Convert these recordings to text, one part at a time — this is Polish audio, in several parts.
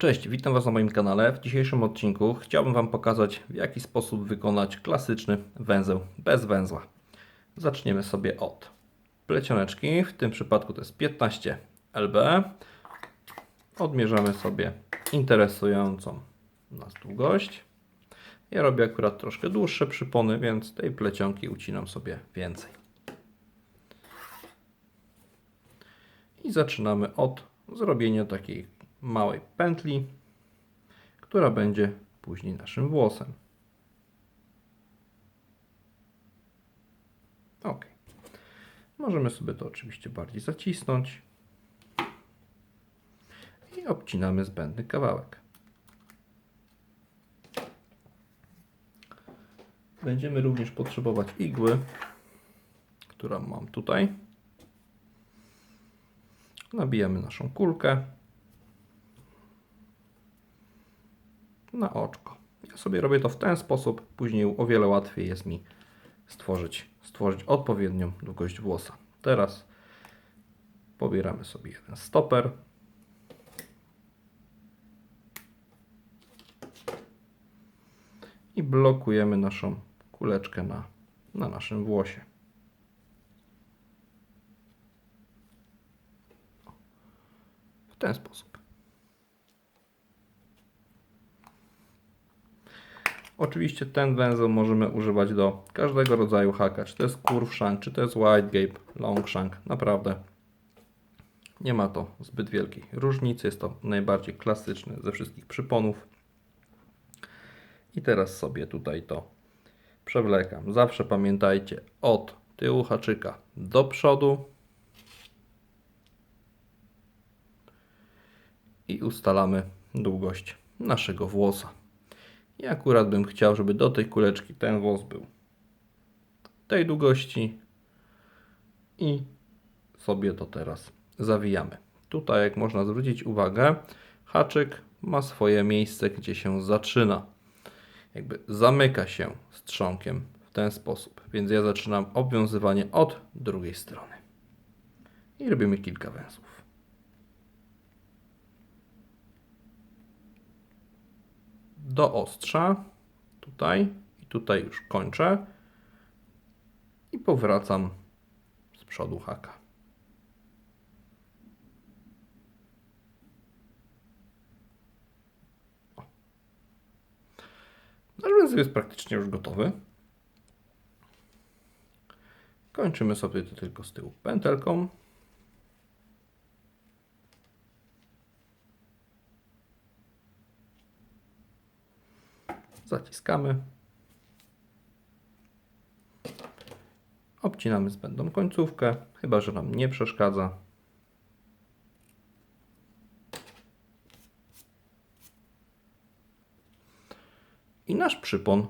Cześć, witam Was na moim kanale. W dzisiejszym odcinku chciałbym Wam pokazać, w jaki sposób wykonać klasyczny węzeł bez węzła. Zaczniemy sobie od plecioneczki, w tym przypadku to jest 15 lb. Odmierzamy sobie interesującą nas długość. Ja robię akurat troszkę dłuższe przypony, więc tej plecionki ucinam sobie więcej. I zaczynamy od zrobienia takiej małej pętli, która będzie później naszym włosem. Ok. Możemy sobie to oczywiście bardziej zacisnąć i obcinamy zbędny kawałek. Będziemy również potrzebować igły, którą mam tutaj. Nabijamy naszą kulkę na oczko. Ja sobie robię to w ten sposób, później o wiele łatwiej jest mi stworzyć, stworzyć odpowiednią długość włosa. Teraz pobieramy sobie jeden stoper. I blokujemy naszą kuleczkę na, na naszym włosie. W ten sposób. Oczywiście ten węzeł możemy używać do każdego rodzaju haka, czy to jest curve shank, czy to jest wide gape, long shank, naprawdę nie ma to zbyt wielkiej różnicy, jest to najbardziej klasyczny ze wszystkich przyponów. I teraz sobie tutaj to przewlekam. Zawsze pamiętajcie od tyłu haczyka do przodu i ustalamy długość naszego włosa. I akurat bym chciał, żeby do tej kuleczki ten włos był tej długości i sobie to teraz zawijamy. Tutaj, jak można zwrócić uwagę, haczyk ma swoje miejsce, gdzie się zaczyna. Jakby zamyka się z trzonkiem w ten sposób. Więc ja zaczynam obwiązywanie od drugiej strony. I robimy kilka węzłów. Do ostrza, tutaj i tutaj już kończę i powracam z przodu haka. Nasz węzeł jest praktycznie już gotowy. Kończymy sobie to tylko z tyłu pętelką. Zaciskamy, obcinamy zbędną końcówkę, chyba że nam nie przeszkadza. I nasz przypon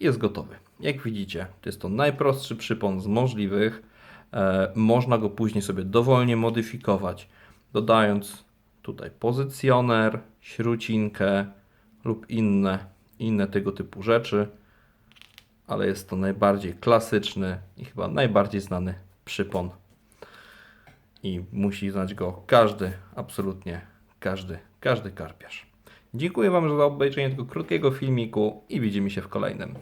jest gotowy. Jak widzicie, to jest to najprostszy przypon z możliwych. E, można go później sobie dowolnie modyfikować, dodając tutaj pozycjoner, śrucinkę lub inne inne tego typu rzeczy, ale jest to najbardziej klasyczny i chyba najbardziej znany przypon. I musi znać go każdy, absolutnie każdy, każdy karpiarz. Dziękuję Wam za obejrzenie tego krótkiego filmiku i widzimy się w kolejnym.